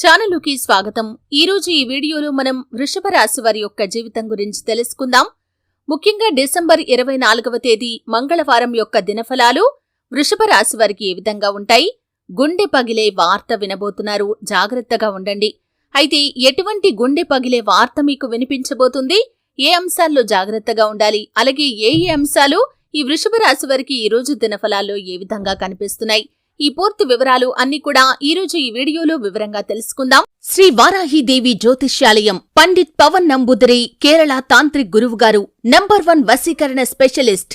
ఛానలుకి స్వాగతం. ఈరోజు ఈ వీడియోలో మనం వృషభ రాశి వారి యొక్క జీవితం గురించి తెలుసుకుందాం. ముఖ్యంగా డిసెంబర్ ఇరవై నాలుగవ తేదీ మంగళవారం యొక్క దినఫలాలు వృషభ రాశి వారికి ఏ విధంగా ఉంటాయి? గుండె పగిలే వార్త వినబోతున్నారు. జాగ్రత్తగా ఉండండి. అయితే ఎటువంటి గుండె పగిలే వార్త మీకు వినిపించబోతుంది? ఏ అంశాల్లో జాగ్రత్తగా ఉండాలి? అలాగే ఏ ఏ అంశాలు ఈ వృషభ రాశి వారికి ఈ రోజు దినఫలాల్లో ఏ విధంగా కనిపిస్తున్నాయి? ఈ పూర్తి వివరాలు అన్ని కూడా ఈ రోజు ఈ వీడియోలో వివరంగా తెలుసుకుందాం. శ్రీ వారాహిదేవి జ్యోతిష్యాలయం పండిత్ పవన్ నంబుదరి కేరళ తాంత్రిక్ గురువు గారు నంబర్ వన్ వశీకరణ స్పెషలిస్ట్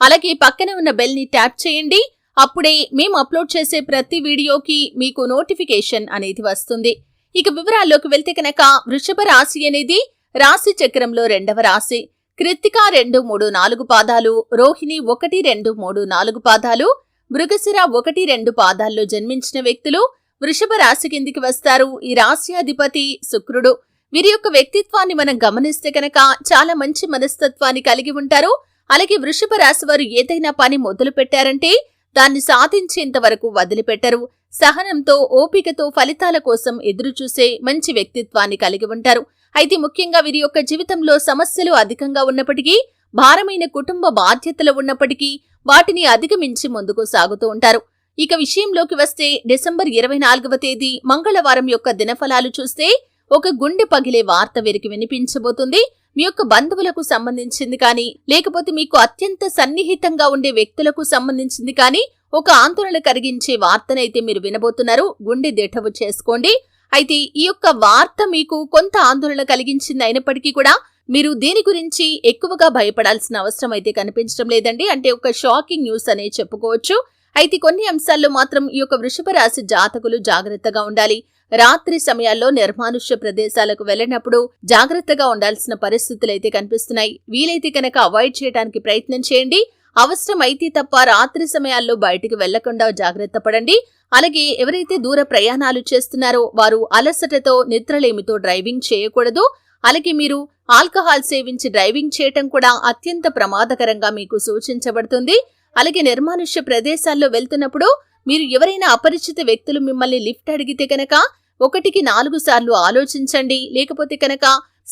అలాగే పక్కన ఉన్న బెల్ని ట్యాప్ చేయండి. అప్పుడే మేము అప్లోడ్ చేసే ప్రతి వీడియోకి మీకు నోటిఫికేషన్ అనేది వస్తుంది. ఇక వివరాల్లోకి వెళ్తే కనుక వృషభ రాశి అనేది రాశి చక్రంలో రెండవ రాశి. కృత్తిక రెండు మూడు నాలుగు పాదాలు రోహిణి ఒకటి రెండు మూడు నాలుగు పాదాలు మృగశిర ఒకటి రెండు పాదాల్లో జన్మించిన వ్యక్తులు వృషభ రాశి కిందికి వస్తారు. ఈ రాశి అధిపతి శుక్రుడు. వీరి యొక్క వ్యక్తిత్వాన్ని మనం గమనిస్తే కనుక చాలా మంచి మనస్తత్వాన్ని కలిగి ఉంటారు. అలాగే వృషభ రాశి వారు ఏదైనా పని మొదలు పెట్టారంటే దాన్ని సాధించేంత వరకు వదిలిపెట్టరు. సహనంతో ఓపికతో ఫలితాల కోసం ఎదురుచూసే మంచి వ్యక్తిత్వాన్ని కలిగి ఉంటారు. అయితే ముఖ్యంగా వీరి యొక్క జీవితంలో సమస్యలు అధికంగా ఉన్నప్పటికీ భారమైన కుటుంబ బాధ్యతలు ఉన్నప్పటికీ వాటిని అధిగమించి ముందుకు సాగుతూ ఉంటారు. ఇక విషయంలోకి వస్తే డిసెంబర్ ఇరవై నాలుగవ తేదీ మంగళవారం యొక్క దినఫలాలు చూస్తే ఒక గుండె పగిలే వార్త వీరికి వినిపించబోతుంది. మీ యొక్క బంధువులకు సంబంధించింది కానీ లేకపోతే మీకు అత్యంత సన్నిహితంగా ఉండే వ్యక్తులకు సంబంధించింది కానీ ఒక ఆందోళన కలిగించే వార్తనైతే మీరు వినబోతున్నారు. గుండె దిఠవు చేసుకోండి. అయితే ఈ యొక్క వార్త మీకు కొంత ఆందోళన కలిగించింది అయినప్పటికీ కూడా మీరు దీని గురించి ఎక్కువగా భయపడాల్సిన అవసరం అయితే కనిపించడం లేదండి. అంటే ఒక షాకింగ్ న్యూస్ అనే చెప్పుకోవచ్చు. అయితే కొన్ని అంశాల్లో మాత్రం ఈ యొక్క వృషభ రాశి జాతకులు జాగ్రత్తగా ఉండాలి. రాత్రి సమయాల్లో నిర్మానుష్య ప్రదేశాలకు వెళ్ళినప్పుడు జాగ్రత్తగా ఉండాల్సిన పరిస్థితులు అయితే కనిపిస్తున్నాయి. వీలైతే కనుక అవాయిడ్ చేయడానికి ప్రయత్నం చేయండి. అవసరం అయితే తప్ప రాత్రి సమయాల్లో బయటికి వెళ్ళకుండా జాగ్రత్త పడండి. అలాగే ఎవరైతే దూర ప్రయాణాలు చేస్తున్నారో వారు అలసటతో నిద్రలేమితో డ్రైవింగ్ చేయకూడదు. అలాగే మీరు ఆల్కహాల్ సేవించి డ్రైవింగ్ చేయటం కూడా అత్యంత ప్రమాదకరంగా మీకు సూచించబడుతుంది. అలాగే నిర్మానుష్య ప్రదేశాల్లో వెళ్తున్నప్పుడు మీరు ఎవరైనా అపరిచిత వ్యక్తులు మిమ్మల్ని లిఫ్ట్ అడిగితే కనుక ఒకటికి నాలుగు సార్లు ఆలోచించండి. లేకపోతే కనుక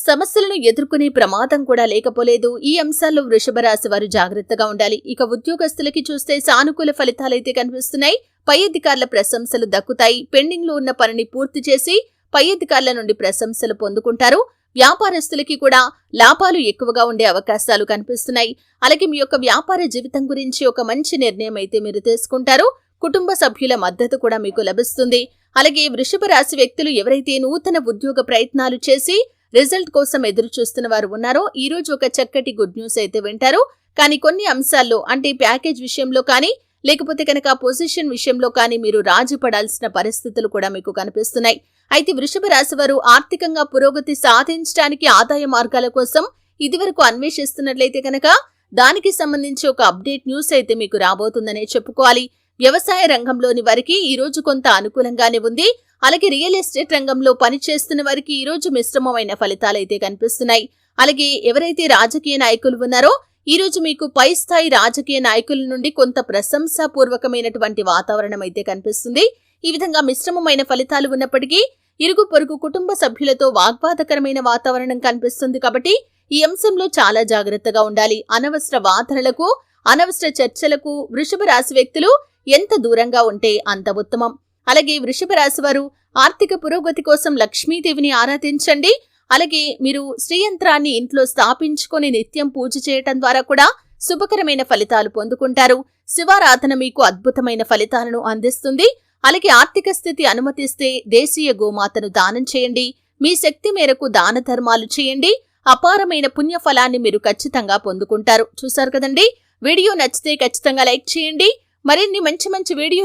సమస్యలను ఎదుర్కొనే ప్రమాదం కూడా లేకపోలేదు. ఈ అంశాల్లో వృషభ రాశి వారు జాగ్రత్తగా ఉండాలి. ఇక ఉద్యోగస్తులకి చూస్తే సానుకూల ఫలితాలైతే కనిపిస్తున్నాయి. పై అధికారుల ప్రశంసలు దక్కుతాయి. పెండింగ్లో ఉన్న పనిని పూర్తి చేసి పై అధికారుల నుండి ప్రశంసలు పొందుకుంటారు. వ్యాపారస్తులకి కూడా లాభాలు ఎక్కువగా ఉండే అవకాశాలు కనిపిస్తున్నాయి. అలాగే మీ యొక్క వ్యాపార జీవితం గురించి ఒక మంచి నిర్ణయం అయితే మీరు తీసుకుంటారు. కుటుంబ సభ్యుల మద్దతు కూడా మీకు లభిస్తుంది. అలాగే వృషభ రాశి వ్యక్తులు ఎవరైతే నూతన ఉద్యోగ ప్రయత్నాలు చేసి రిజల్ట్ కోసం ఎదురు చూస్తున్న వారు ఉన్నారో ఈ రోజు ఒక చక్కటి గుడ్ న్యూస్ అయితే వింటారు. కానీ కొన్ని అంశాల్లో అంటే ప్యాకేజ్ విషయంలో కానీ లేకపోతే కనుక పొజిషన్ విషయంలో కానీ మీరు రాజీ పడాల్సిన పరిస్థితులు కూడా మీకు కనిపిస్తున్నాయి. అయితే వృషభ రాశి వారు ఆర్థికంగా పురోగతి సాధించడానికి ఆదాయ మార్గాల కోసం ఇదివరకు అన్వేషిస్తున్నట్లయితే కనుక దానికి సంబంధించి ఒక అప్డేట్ న్యూస్ అయితే మీకు రాబోతుందనే చెప్పుకోవాలి. వ్యవసాయ రంగంలోని వారికి ఈ రోజు కొంత అనుకూలంగానే ఉంది. అలాగే రియల్ ఎస్టేట్ రంగంలో పనిచేస్తున్న వారికి ఈ రోజు మిశ్రమమైన ఫలితాలైతే కనిపిస్తున్నాయి. అలాగే ఎవరైతే రాజకీయ నాయకులు ఉన్నారో ఈరోజు మీకు పై స్థాయి రాజకీయ నాయకుల నుండి కొంత ప్రశంసాపూర్వకమైనటువంటి వాతావరణం అయితే కనిపిస్తుంది. ఈ విధంగా మిశ్రమమైన ఫలితాలు ఉన్నప్పటికీ ఇరుగు పొరుగు కుటుంబ సభ్యులతో వాగ్వాదకరమైన వాతావరణం కనిపిస్తుంది కాబట్టి ఈ అంశంలో చాలా జాగ్రత్తగా ఉండాలి. అనవసర వాదనలకు అనవసర చర్చలకు వృషభ రాశి వ్యక్తులు ఎంత దూరంగా ఉంటే అంత ఉత్తమం. అలాగే వృషభ రాశి వారు ఆర్థిక పురోగతి కోసం లక్ష్మీదేవిని ఆరాధించండి. అలాగే మీరు శ్రీయంత్రాన్ని ఇంట్లో స్థాపించుకొని నిత్యం పూజ చేయటం ద్వారా కూడా శుభకరమైన ఫలితాలు పొందుకుంటారు. శివారాధన మీకు అద్భుతమైన ఫలితాలను అందిస్తుంది. అలాగే ఆర్థిక స్థితి అనుమతిస్తే దేశీయ గోమాతను దానం చేయండి. మీ శక్తి మేరకు దాన ధర్మాలు చేయండి. అపారమైన పుణ్య ఫలాన్ని మీరు ఖచ్చితంగా పొందుకుంటారు. చూశారు కదండి? వీడియో నచ్చితే ఖచ్చితంగా లైక్ చేయండి. మరిన్ని మంచి మంచి వీడియోలు